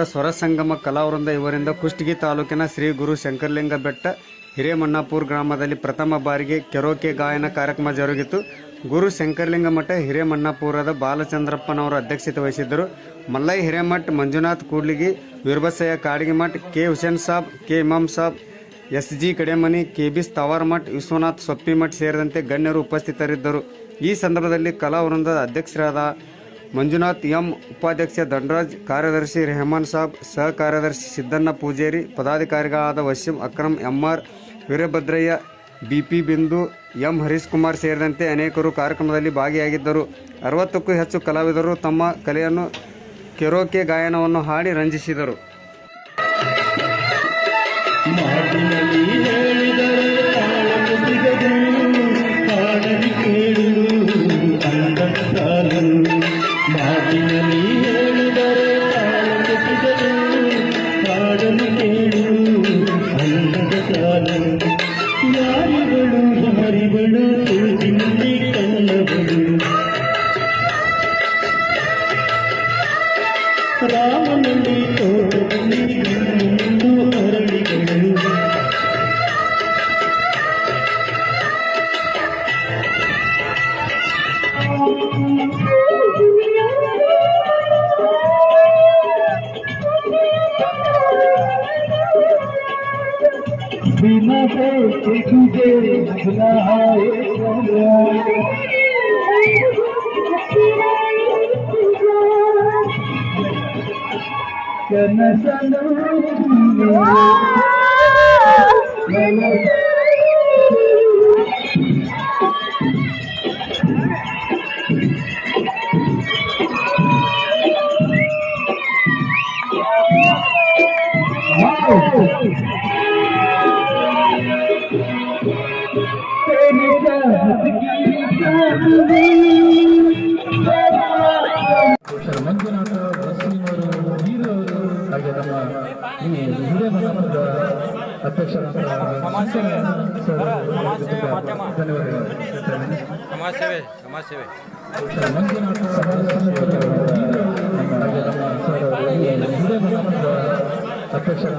ಸ್ವರ ಸಂಗಮ ಕಲಾವೃಂದ ಇವರಿಂದ ಕುಷ್ಟಗಿ ತಾಲೂಕಿನ ಶ್ರೀ ಗುರು ಶಂಕರಲಿಂಗ ಬೆಟ್ಟ, ಹಿರೇಮಣ್ಣಾಪುರ ಗ್ರಾಮದಲ್ಲಿ ಪ್ರಥಮ ಬಾರಿಗೆ ಕೆರೋಕೆ ಗಾಯನ ಕಾರ್ಯಕ್ರಮ ಜರುಗಿತು. ಗುರು ಶಂಕರಲಿಂಗ ಮಠ ಹಿರೇಮಣ್ಣಾಪುರದ ಬಾಲಚಂದ್ರಪ್ಪನವರು ಅಧ್ಯಕ್ಷತೆ ವಹಿಸಿದ್ದರು. ಮಲ್ಲೈ Hiremath, Manjunath Kudligi, Veerabasayya Math, K. Hussain Sab, K. Imam Sab S G Kademani, K. B. Stavar Math, Vishwanath Soppimath ಸೇರಿದಂತೆ ಗಣ್ಯರು ಉಪಸ್ಥಿತರಿದ್ದರು. ಈ ಸಂದರ್ಭದಲ್ಲಿ ಕಲಾವೃಂದದ ಅಧ್ಯಕ್ಷರಾದ ಮಂಜುನಾಥ್ ಎಂ ಉಪಾಧ್ಯಕ್ಷ ದಂಡರಾಜ್ ಕಾರ್ಯದರ್ಶಿ ರೆಹಮಾನ್ ಸಾಬ್ ಸಹ ಕಾರ್ಯದರ್ಶಿ Siddanna Pujeri, ಪದಾಧಿಕಾರಿಗಳಾದ Wasim Akram MR Veerabhadraiah, BP Bindu M Harish Kumar ಸೇರಿದಂತೆ ಅನೇಕರು ಕಾರ್ಯಕ್ರಮದಲ್ಲಿ ಭಾಗಿಯಾಗಿದ್ದರು. ಅರವತ್ತಕ್ಕೂ ಹೆಚ್ಚು ಕಲಾವಿದರು ತಮ್ಮ ಕಲೆಯನ್ನು ಕೆರೋಕೆ ಗಾಯನವನ್ನು ಹಾಡಿ ರಂಜಿಸಿದರು. ಹಾಡಲು ಕೇಳು ಅಂದದ ಸಾಲು ಯಾರಿಗಳು ಯಾರಿಗಳು ತುಳಿದಿನಲ್ಲಿ ಕಣ್ಣಗಳು ರಾಮನಲ್ಲಿ ತೋಟದಲ್ಲಿ দিল দেখে খুঁজে না হয় ಮಂಜುನಾಥ ಬಸ್ಸಿನವರು ಹೀರೋರು ಹಾಗೆ ನಮ್ಮ ಈ ಹಿರಿಯ ಮನಮದ ಅಧ್ಯಕ್ಷರಾದ ಸಮಾಜ ಸೇವೆ ಸಮಾಜ ನಮ್ಮ ಹಿರಿಯ ಮನಮದ ಅಧ್ಯಕ್ಷರಾದ